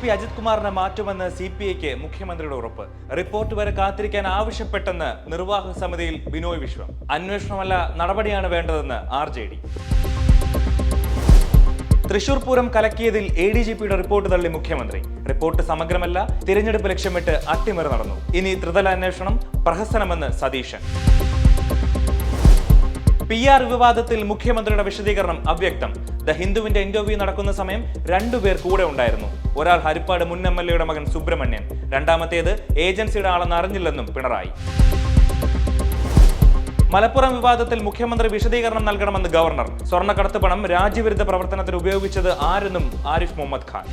P Ajith കുമാറിനെ മാറ്റുമെന്ന് C P ഐക്ക് മുഖ്യമന്ത്രിയുടെ ഉറപ്പ്. റിപ്പോർട്ട് വരെ കാത്തിരിക്കാൻ ആവശ്യപ്പെട്ടെന്ന് നിർവാഹക സമിതിയിൽ ബിനോയ് വിശ്വം. അന്വേഷണമല്ല നടപടിയാണ് വേണ്ടതെന്ന് R J D. Thrissur Pooram കലക്കിയതിൽ A D G പിയുടെ റിപ്പോർട്ട് തള്ളി മുഖ്യമന്ത്രി. റിപ്പോർട്ട് സമഗ്രമല്ല തിരഞ്ഞെടുപ്പ് ലക്ഷ്യമിട്ട് അട്ടിമറി നടന്നു. ഇനി ത്രിതല അന്വേഷണം പ്രഹസനമെന്ന് സതീശൻ. പി ആർ വിവാദത്തിൽ മുഖ്യമന്ത്രിയുടെ വിശദീകരണം അവ്യക്തം. ദ ഹിന്ദുവിന്റെ ഇന്റർവ്യൂ നടക്കുന്ന സമയം രണ്ടുപേർ കൂടെ ഉണ്ടായിരുന്നു. ഒരാൾ ഹരിപ്പാട് മുൻ എം എൽ എയുടെ മകൻ സുബ്രഹ്മണ്യൻ. രണ്ടാമത്തേത് ഏജൻസിയുടെ ആളെന്ന് അറിഞ്ഞില്ലെന്നും പിണറായി. മലപ്പുറം വിവാദത്തിൽ മുഖ്യമന്ത്രി വിശദീകരണം നൽകണമെന്ന് ഗവർണർ. സ്വർണക്കടത്ത് പണം രാജ്യവിരുദ്ധ പ്രവർത്തനത്തിന് ഉപയോഗിച്ചത് ആരെന്നും ആരിഫ് മുഹമ്മദ് ഖാൻ.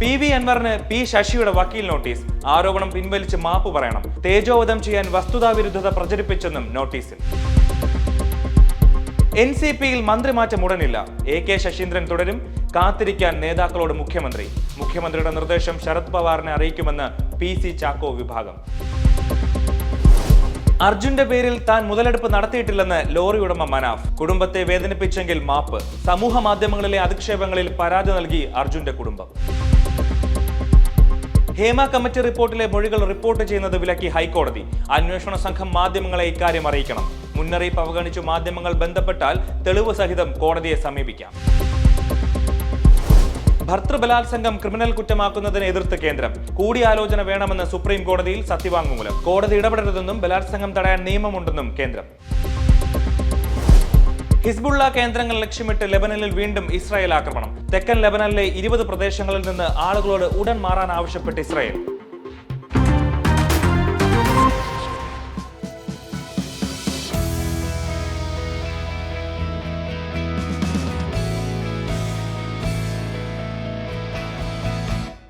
പി വി അൻവറിന് പി ശശിയുടെ വക്കീൽ നോട്ടീസ്. ആരോപണം പിൻവലിച്ച് മാപ്പ് പറയണം. തേജോവധം ചെയ്യാൻ വസ്തുതാവിരുദ്ധത പ്രചരിപ്പിച്ചെന്നും നോട്ടീസിൽ. എൻ സി പിയിൽ മന്ത്രിമാറ്റം ഉടനില്ല. എ കെ ശശീന്ദ്രൻ തുടരും. കാത്തിരിക്കാൻ നേതാക്കളോട് മുഖ്യമന്ത്രി. മുഖ്യമന്ത്രിയുടെ നിർദ്ദേശം ശരത് പവാറിനെ അറിയിക്കുമെന്ന് പി സി ചാക്കോ വിഭാഗം. അർജുന്റെ പേരിൽ താൻ മുതലെടുപ്പ് നടത്തിയിട്ടില്ലെന്ന് ലോറി ഉടമ മനാഫ്. കുടുംബത്തെ വേദനിപ്പിച്ചെങ്കിൽ മാപ്പ്. സമൂഹ മാധ്യമങ്ങളിലെ അധിക്ഷേപങ്ങളിൽ പരാതി നൽകി അർജുന്റെ കുടുംബം. ഹേമ കമ്മിറ്റി റിപ്പോർട്ടിലെ മൊഴികൾ റിപ്പോർട്ട് ചെയ്യുന്നത് വിലക്കി ഹൈക്കോടതി. അന്വേഷണ സംഘം മാധ്യമങ്ങളെ ഇക്കാര്യം അറിയിക്കണം. മുന്നറിയിപ്പ് അവഗണിച്ചു മാധ്യമങ്ങൾ ബന്ധപ്പെട്ടാൽ തെളിവ് സഹിതം കോടതിയെ സമീപിക്കാം. ഭർത്തൃബലാത്സംഗം ക്രിമിനൽ കുറ്റമാക്കുന്നതിനെ എതിർത്ത് കേന്ദ്രം. കൂടിയാലോചന വേണമെന്ന് സുപ്രീം കോടതിയിൽ സത്യവാങ്മൂലം. കോടതി ഇടപെടരുതെന്നും ബലാത്സംഗം തടയാൻ നിയമമുണ്ടെന്നും കേന്ദ്രം. ഹിസ്ബുള്ള കേന്ദ്രങ്ങൾ ലക്ഷ്യമിട്ട് ലെബനനിൽ വീണ്ടും ഇസ്രായേൽ ആക്രമണം. തെക്കൻ ലെബനനിലെ ഇരുപത് പ്രദേശങ്ങളിൽ നിന്ന് ആളുകളോട് ഉടൻ മാറാൻ ആവശ്യപ്പെട്ട് ഇസ്രായേൽ.